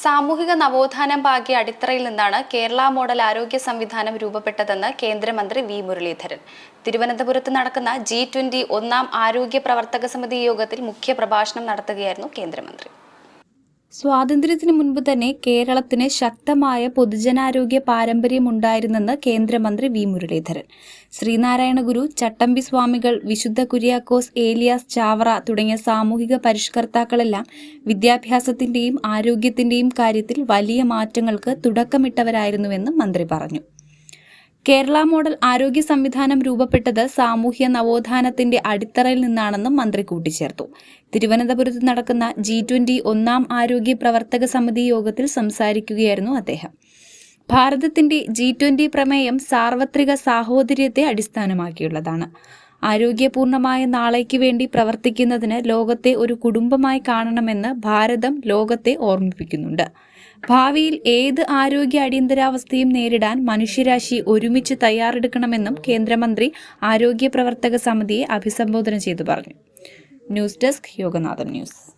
സാമൂഹിക നവോത്ഥാനം പാകിയ അടിത്തറയിൽ നിന്നാണ് കേരള മോഡൽ ആരോഗ്യ സംവിധാനം രൂപപ്പെട്ടതെന്ന് കേന്ദ്രമന്ത്രി വി മുരളീധരൻ. തിരുവനന്തപുരത്ത് നടക്കുന്ന ജി ട്വന്റി ഒന്നാം ആരോഗ്യ പ്രവർത്തക സമിതി യോഗത്തിൽ മുഖ്യപ്രഭാഷണം നടത്തുകയായിരുന്നു കേന്ദ്രമന്ത്രി. സ്വാതന്ത്ര്യത്തിന് മുൻപ് തന്നെ കേരളത്തിന് ശക്തമായ പൊതുജനാരോഗ്യ പാരമ്പര്യമുണ്ടായിരുന്നെന്ന് കേന്ദ്രമന്ത്രി വി മുരളീധരൻ. ശ്രീനാരായണ ഗുരു ചട്ടമ്പി സ്വാമികൾ വിശുദ്ധ കുര്യാക്കോസ് ഏലിയാസ് ചാവറ തുടങ്ങിയ സാമൂഹിക പരിഷ്കർത്താക്കളെല്ലാം വിദ്യാഭ്യാസത്തിന്റെയും ആരോഗ്യത്തിന്റെയും കാര്യത്തിൽ വലിയ മാറ്റങ്ങൾക്ക് തുടക്കമിട്ടവരായിരുന്നുവെന്ന് മന്ത്രി പറഞ്ഞു. കേരള മോഡൽ ആരോഗ്യ സംവിധാനം രൂപപ്പെട്ടത് സാമൂഹ്യ നവോത്ഥാനത്തിന്റെ അടിത്തറയിൽ നിന്നാണെന്നും മന്ത്രി കൂട്ടിച്ചേർത്തു. തിരുവനന്തപുരത്ത് നടക്കുന്ന ജി ട്വന്റി ഒന്നാം ആരോഗ്യ പ്രവർത്തക സമിതി യോഗത്തിൽ സംസാരിക്കുകയായിരുന്നു അദ്ദേഹം. ഭാരതത്തിന്റെ ജി ട്വന്റി പ്രമേയം സാർവത്രിക സാഹോദര്യത്തെ അടിസ്ഥാനമാക്കിയുള്ളതാണ്. ആരോഗ്യപൂർണമായ നാളേക്ക് വേണ്ടി പ്രവർത്തിക്കുന്നതിന് ലോകത്തെ ഒരു കുടുംബമായി കാണണമെന്ന് ഭാരതം ലോകത്തെ ഓർമ്മിപ്പിക്കുന്നുണ്ട്. ഭാവിയിൽ ഏത് ആരോഗ്യ അടിയന്തരാവസ്ഥയും നേരിടാൻ മനുഷ്യരാശി ഒരുമിച്ച് തയ്യാറെടുക്കണമെന്നും കേന്ദ്രമന്ത്രി ആരോഗ്യ പ്രവർത്തക സമിതിയെ അഭിസംബോധന ചെയ്തു പറഞ്ഞു. News desk Yoganathan news.